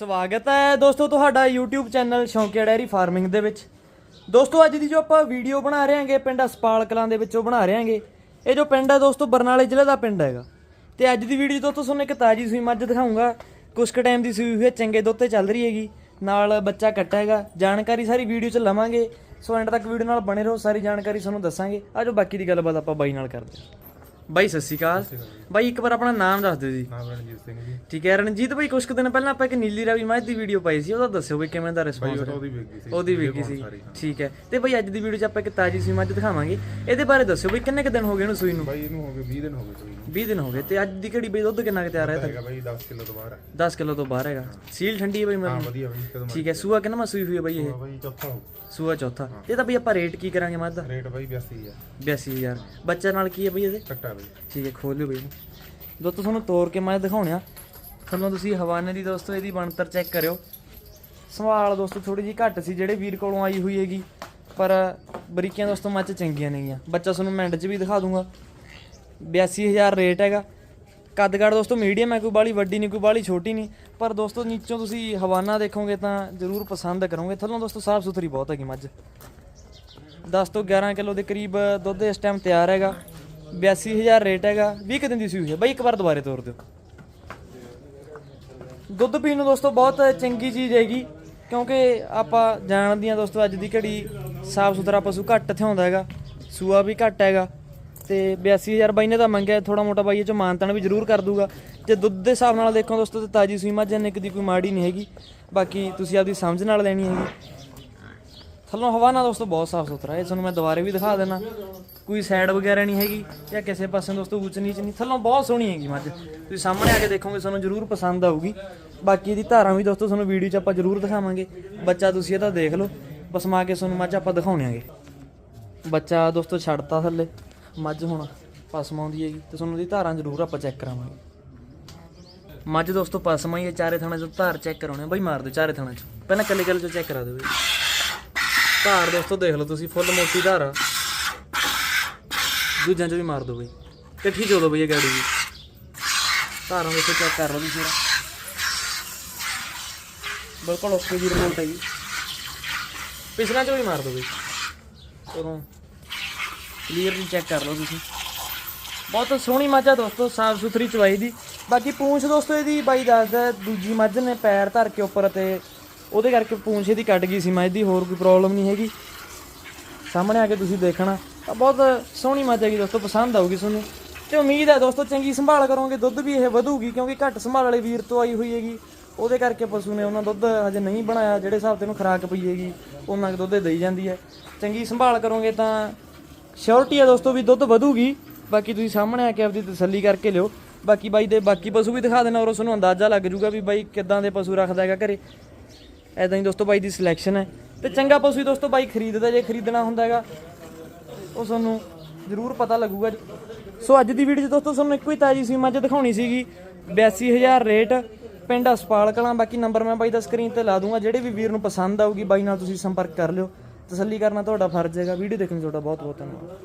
ਸਵਾਗਤ ਹੈ ਦੋਸਤੋ, ਤੁਹਾਡਾ YouTube ਚੈਨਲ ਸ਼ੌਂਕਿਆ ਡੈਰੀ ਫਾਰਮਿੰਗ ਦੇ ਵਿੱਚ। ਦੋਸਤੋ, ਅੱਜ ਦੀ ਜੋ ਆਪਾਂ ਵੀਡੀਓ ਬਣਾ ਰਹੇ ਹਾਂਗੇ ਪਿੰਡ ਹਸਪਾਲ ਕਲਾਂ ਦੇ ਵਿੱਚੋਂ ਬਣਾ ਰਹੇ ਹਾਂਗੇ ਇਹ ਜੋ ਪਿੰਡ ਹੈ ਦੋਸਤੋ, ਬਰਨਾਲੇ ਜ਼ਿਲ੍ਹੇ ਦਾ ਪਿੰਡ ਹੈਗਾ। ਤੇ ਅੱਜ ਦੀ ਵੀਡੀਓ ਤੋਂ ਤੁਹਾਨੂੰ ਇੱਕ ਤਾਜੀ ਸੂਈ ਮੱਝ ਦਿਖਾਉਂਗਾ ਕੁਛ ਕੁ ਟਾਈਮ ਦੀ ਸੂਈ ਹੋਈ ਹੈ, ਚੰਗੇ ਦੁੱਧ ਤੇ ਚੱਲ ਰਹੀ ਹੈਗੀ। ਨਾਲ ਬੱਚਾ ਕੱਟਾ ਹੈਗਾ। ਜਾਣਕਾਰੀ ਸਾਰੀ ਵੀਡੀਓ 'ਚ ਲਵਾਂਗੇ। ਸੋ ਐਂਡ ਤੱਕ ਵੀਡੀਓ ਨਾਲ ਬਣੇ ਰਹੋ, ਸਾਰੀ ਜਾਣਕਾਰੀ ਤੁਹਾਨੂੰ ਦੱਸਾਂਗੇ। ਆਜੋ ਬਾਕੀ ਦੀ ਗੱਲਬਾਤ ਆਪਾਂ ਬਾਈ ਨਾਲ ਕਰਦੇ ਹਾਂ। ਬਾਈ ਸਤਿ ਸ਼੍ਰੀ ਅਕਾਲ। ਬਾਈ ਇੱਕ ਵਾਰ ਆਪਣਾ ਨਾਮ ਦੱਸ ਦਿਓ ਜੀ। ਨਾਮ ਰਣਜੀਤ ਸਿੰਘ ਜੀ। ਠੀਕ ਹੈ ਰਣਜੀਤ ਭਾਈ ਕੁਝ ਕੁ ਦਿਨ ਪਹਿਲਾਂ ਆਪਾਂ ਇੱਕ ਨੀਲੀ ਰਾਵੀ ਮੱਝ ਦੀ ਵੀਡੀਓ ਪਾਈ ਸੀ ਉਹਦਾ ਦੱਸਿਓ ਵੀ ਕਿਵੇਂ ਦਾ ਰਿਸਪੌਂਸ ਤਾਂ ਉਹਦੀ ਵੇਗੀ ਸੀ। ਉਹਦੀ ਵੇਖੀ ਸੀ। ਠੀਕ ਹੈ ਤੇ ਭਾਈ ਅੱਜ ਦੀ ਵੀਡੀਓ 'ਚ ਆਪਾਂ ਇੱਕ ਤਾਜੀ ਸੂਈ ਮੱਝ ਦਿਖਾਵਾਂਗੇ। ਇਹਦੇ ਬਾਰੇ ਦੱਸਿਓ ਵੀ ਕਿੰਨੇ ਕੁ ਦਿਨ ਹੋ ਗਏ ਇਹਨੂੰ ਸੂਈ ਨੂੰ? ਭਾਈ ਇਹਨੂੰ ਹੋ ਗਏ 20 ਦਿਨ ਹੋ ਗਏ ਸੂਈ ਨੂੰ। 20 ਦਿਨ ਹੋ ਗਏ ਤੇ ਅੱਜ ਦੀ ਘੜੀ ਬਈ ਦੁੱਧ ਕਿੰਨਾ ਕੁ ਤਿਆਰ ਹੈ ਤਾਂ ਹੈਗਾ ਭਾਈ 10 ਕਿਲੋ ਤੋਂ ਬਾਹਰ ਹੈ। 10 ਕਿਲੋ ਤੋਂ ਬਾਹਰ ਹੈਗਾ। ਸੀਲ ਠੰਡੀ ਹੈ ਬਈ ਹਾਂ ਮੈਂ ਵਧੀਆ ਭਾਈ ਕਦਮ ਠੀਕ ਹੈ ਸੂਆ ਕਿੰਨਾ ਸੂਈ ਹੋਈ ਹੈ ਬਈ ਇਹ? ਭਾਈ ਚੌਥਾ ਹੋ ਸੂਆ ਚੌਥਾ। ਇਹ ਤਾਂ ਬਈ ਆਪਾਂ ਰੇਟ ਕੀ ਕਰਾਂਗੇ ਮੱਝ ਦਾ? ਰੇਟ ਭਾਈ 82 ਹੈ 82000 ਬੱਚਾ ਨਾਲ ਕੀ ਹੈ ਬਈ ਇਹਦੇ? ਕੱਟਾ ਭਾਈ ਠੀਕ ਹੈ, ਖੋਲ ਲਿਓ ਬਈ। ਇਹਨੂੰ ਦੋਸਤੋ, ਤੁਹਾਨੂੰ ਤੋੜ ਕੇ ਮੈਂ ਦਿਖਾਉਣਿਆ ਤੁਹਾਨੂੰ ਤੁਸੀਂ ਹਵਾਨੇ ਦੀ ਦੋਸਤੋ, ਇਹਦੀ ਬਣਤਰ ਚੈੱਕ ਕਰਿਓ। ਸੰਭਾਲ ਦੋਸਤੋ ਥੋੜੀ ਜੀ ਘੱਟ ਸੀ, ਜਿਹੜੇ ਵੀਰ ਕੋਲੋਂ ਆਈ ਹੋਈ ਹੈਗੀ। ਪਰ ਬਰੀਕੀਆਂ ਦੋਸਤੋ ਮੱਚ ਚੰਗੀਆਂ ਨੇਗੀਆਂ। ਬੱਚਾ ਤੁਹਾਨੂੰ ਮਿੰਟ 'ਚ ਵੀ ਦਿਖਾ ਦੂੰਗਾ। 82000 ਰੇਟ ਹੈਗਾ। ਕੱਦਗੜ ਦੋਸਤੋ ਮੀਡੀਅਮ ਹੈ, ਕੋਈ ਬਾਲੀ ਵੱਡੀ ਨਹੀਂ, ਕੋਈ ਬਾਲੀ ਛੋਟੀ ਨਹੀਂ। ਪਰ ਦੋਸਤੋ, ਨੀਚੋਂ ਤੁਸੀਂ ਹਵਾਨਾ ਦੇਖੋਗੇ ਤਾਂ ਜ਼ਰੂਰ ਪਸੰਦ ਕਰੋਗੇ। ਥੱਲੋਂ ਦੋਸਤੋ ਸਾਫ਼ ਸੁਥਰੀ ਬਹੁਤ ਹੈਗੀ ਮੱਝ। 10 ਤੋਂ 11 ਕਿਲੋ ਦੇ ਕਰੀਬ ਦੁੱਧ ਇਸ ਟਾਈਮ ਤਿਆਰ ਹੈਗਾ। 82000 ਰੇਟ ਹੈਗਾ 20 ਕੁ ਦਿਨ ਦੀ ਸੂਈ ਹੈ। ਬਾਈ, ਇੱਕ ਵਾਰ ਦੁਬਾਰੇ ਤੋਰ ਦਿਓ। ਦੁੱਧ ਪੀਣ ਨੂੰ ਦੋਸਤੋ ਬਹੁਤ ਚੰਗੀ ਚੀਜ਼ ਹੈਗੀ, ਕਿਉਂਕਿ ਆਪਾਂ ਜਾਣਦੇ ਹਾਂ ਦੋਸਤੋ ਅੱਜ ਦੀ ਘੜੀ ਸਾਫ਼ ਸੁਥਰਾ ਪਸ਼ੂ ਘੱਟ ਥਿਆਉਂਦਾ ਹੈਗਾ, ਸੂਆ ਵੀ ਘੱਟ ਹੈਗਾ, ਤੇ 82000 ਬਾਈ ਨੇ ਤਾਂ ਮੰਗਿਆ ਥੋੜਾ ਮੋਟਾ ਬਾਈ ਇਹ ਚ ਮਾਨਤਨ ਵੀ ਜ਼ਰੂਰ ਕਰ ਦੂਗਾ। ਜੇ ਦੁੱਧ ਦੇ ਹਿਸਾਬ ਨਾਲ ਦੇਖੋ ਦੋਸਤੋ, ਤੇ ਤਾਜੀ ਸੂਈ ਮੱਝ ਇੰਨੇ ਕੁ ਕੋਈ ਮਾੜੀ ਨਹੀਂ ਹੈਗੀ। ਬਾਕੀ ਤੁਸੀਂ ਆਪਦੀ ਸਮਝ ਨਾਲ ਲੈਣੀ ਹੈਗੀ। ਥੱਲੋਂ ਹਵਾ ਨਾਲ ਦੋਸਤੋ ਬਹੁਤ ਸਾਫ਼ ਸੁਥਰਾ ਹੈ। ਤੁਹਾਨੂੰ ਮੈਂ ਦੁਬਾਰੇ ਵੀ ਦਿਖਾ ਦੇਣਾ। ਕੋਈ ਸਾਈਡ ਵਗੈਰਾ ਨਹੀਂ ਹੈਗੀ ਜਾਂ ਕਿਸੇ ਪਾਸੇ ਦੋਸਤੋ ਉੱਚ ਨੀਚ ਨਹੀਂ। ਥੱਲੋਂ ਬਹੁਤ ਸੋਹਣੀ ਹੈਗੀ ਮੱਝ। ਤੁਸੀਂ ਸਾਹਮਣੇ ਆ ਕੇ ਦੇਖੋਗੇ, ਤੁਹਾਨੂੰ ਜ਼ਰੂਰ ਪਸੰਦ ਆਊਗੀ। ਬਾਕੀ ਇਹਦੀ ਧਾਰਾਂ ਵੀ ਦੋਸਤੋ ਤੁਹਾਨੂੰ ਵੀਡੀਓ 'ਚ ਆਪਾਂ ਜ਼ਰੂਰ ਦਿਖਾਵਾਂਗੇ। ਬੱਚਾ ਤੁਸੀਂ ਇਹਦਾ ਦੇਖ ਲਓ। ਪਸਮਾ ਕੇ ਤੁਹਾਨੂੰ ਮੱਝ ਆਪਾਂ ਦਿਖਾਉਣਾਂਗੇ ਬੱਚਾ ਦੋਸਤੋ ਛੱਡਤਾ ਥੱਲੇ। ਮੱਝ ਹੁਣ ਪਸਮ ਆਉਂਦੀ ਹੈਗੀ ਤੇ ਤੁਹਾਨੂੰ ਇਹਦੀ ਧਾਰਾਂ ਜ਼ਰੂਰ ਆਪਾਂ ਚੈੱਕ ਕਰਾਵਾਂਗੇ। ਮੱਝ ਦੋਸਤੋ ਪਸਮ ਆਈ ਹੈ। ਚਾਰੇ ਥਾਣੇ ਚੋਂ ਧਾਰ ਚੈੱਕ ਕਰਾਉਣੇ ਆ। ਬਈ ਮਾਰ ਦਿਓ ਚਾਰੇ ਥਾਣੇ ਚੋਂ। ਪਹਿਲਾਂ ਕੱਲੇ ਕੱਲੇ ਚੋਂ ਚੈੱਕ ਕਰਾ ਦਿਓ ਧਾਰ ਦੋਸਤੋ ਦੇਖ ਲਓ ਤੁਸੀਂ, ਫੁੱਲ ਮੋਟੀ ਧਾਰ ਆ। ਦੂਜਿਆਂ ਚ ਵੀ ਮਾਰ ਦਿਓ ਬਈ। ਇਕੱਠੀ ਚੋ ਬਈ ਇਹ ਗਾੜੀ ਵੀ ਧਾਰਾਂ ਦੋਸਤੋ ਚੈੱਕ ਕਰ ਲਓ ਤੁਸੀਂ ਬਿਲਕੁਲ ਓਕੇ ਜੀ ਰਿਪੋਰਟ ਜੀ। ਪਿਛਲਾ ਚ ਵੀ ਮਾਰ ਦਿਓ ਬਈ। ਉਦੋਂ ਕਲੀਅਰਲੀ ਚੈੱਕ ਕਰ ਲਓ ਤੁਸੀਂ। ਬਹੁਤ ਸੋਹਣੀ ਮੱਝ ਆ ਦੋਸਤੋ, ਸਾਫ਼ ਸੁਥਰੀ ਚਵਾਈ ਦੀ। ਬਾਕੀ ਪੂੰਛ ਦੋਸਤੋ ਇਹਦੀ ਬਾਈ ਦੱਸਦਾ, ਦੂਜੀ ਮੱਝ ਨੇ ਪੈਰ ਧਰ ਕੇ ਉੱਪਰ ਤੇ ਉਹਦੇ ਕਰਕੇ ਪੂੰਛ ਇਹਦੀ ਕੱਟ ਗਈ ਸੀ ਮੱਝ ਦੀ ਹੋਰ ਕੋਈ ਪ੍ਰੋਬਲਮ ਨਹੀਂ ਹੈਗੀ। ਸਾਹਮਣੇ ਆ ਕੇ ਤੁਸੀਂ ਦੇਖਣਾ ਤਾਂ ਬਹੁਤ ਸੋਹਣੀ ਮੱਝ ਹੈਗੀ ਦੋਸਤੋ, ਪਸੰਦ ਆਊਗੀ ਤੁਹਾਨੂੰ। ਤੇ ਉਮੀਦ ਹੈ ਦੋਸਤੋ, ਚੰਗੀ ਸੰਭਾਲ ਕਰੋਗੇ, ਦੁੱਧ ਵੀ ਇਹ ਵਧੂਗੀ, ਕਿਉਂਕਿ ਘੱਟ ਸੰਭਾਲ ਵਾਲੇ ਵੀਰ ਤੋਂ ਆਈ ਹੋਈ ਹੈਗੀ। ਉਹਦੇ ਕਰਕੇ ਪਸ਼ੂ ਨੇ ਉਹਨਾਂ ਦੁੱਧ ਹਜੇ ਨਹੀਂ ਬਣਾਇਆ, ਜਿਹੜੇ ਹਿਸਾਬ ਤੇ ਉਹਨੂੰ ਖੁਰਾਕ ਪਈ ਹੈਗੀ, ਉਹਨਾਂ ਕੁ ਦੁੱਧ ਦੇਈ ਜਾਂਦੀ ਹੈ। ਚੰਗੀ ਸੰਭਾਲ ਕਰੋਗੇ ਤਾਂ ਸ਼ੋਰਟੀ ਹੈ ਦੋਸਤੋ ਵੀ ਦੁੱਧ ਵਧੂਗੀ। ਬਾਕੀ ਤੁਸੀਂ ਸਾਹਮਣੇ ਆ ਕੇ ਆਪਦੀ ਤਸੱਲੀ ਕਰਕੇ ਲਿਓ। ਬਾਕੀ ਬਾਈ ਦੇ ਬਾਕੀ ਪਸ਼ੂ ਵੀ ਦਿਖਾ ਦੇਣਾ ਔਰ ਉਸ ਨੂੰ ਅੰਦਾਜ਼ਾ ਲੱਗ ਜਾਊਗਾ ਵੀ ਬਾਈ ਕਿੱਦਾਂ ਦੇ ਪਸ਼ੂ ਰੱਖਦਾ ਹੈਗਾ ਘਰੇ। ਐਦਾਂ ਹੀ ਦੋਸਤੋ ਬਾਈ ਦੀ ਸਿਲੈਕਸ਼ਨ ਹੈ। ਤੇ ਚੰਗਾ ਪਸ਼ੂ ਹੀ ਦੋਸਤੋ ਬਾਈ ਖਰੀਦਦਾ, ਜੇ ਖਰੀਦਣਾ ਹੁੰਦਾ ਹੈਗਾ, ਉਹ ਤੁਹਾਨੂੰ ਜ਼ਰੂਰ ਪਤਾ ਲੱਗੂਗਾ। ਸੋ ਅੱਜ ਦੀ ਵੀਡੀਓ 'ਚ ਦੋਸਤੋ ਤੁਹਾਨੂੰ ਇੱਕੋ ਹੀ ਤਾਜੀ ਸੀ ਮੱਝ ਦਿਖਾਉਣੀ ਸੀਗੀ 82000 ਰੇਟ, ਪਿੰਡ ਹਸਪਾਲ ਕਲਾਂ। ਬਾਕੀ ਨੰਬਰ ਮੈਂ ਬਾਈ ਦਾ ਸਕਰੀਨ ਤੇ ਲਾ ਦੂੰਗਾ, ਜਿਹੜੇ ਵੀ ਵੀਰ ਨੂੰ ਪਸੰਦ ਆਊਗੀ, ਬਾਈ ਨਾਲ ਤੁਸੀਂ ਸੰਪਰਕ ਕਰ ਲਿਓ। ਤਸੱਲੀ ਕਰਨਾ ਤੁਹਾਡਾ ਫਰਜ਼ ਹੈਗਾ। ਵੀਡੀਓ ਦੇਖਣ ਲਈ ਤੁਹਾਡਾ ਬਹੁਤ ਬਹੁਤ ਧੰਨਵਾਦ।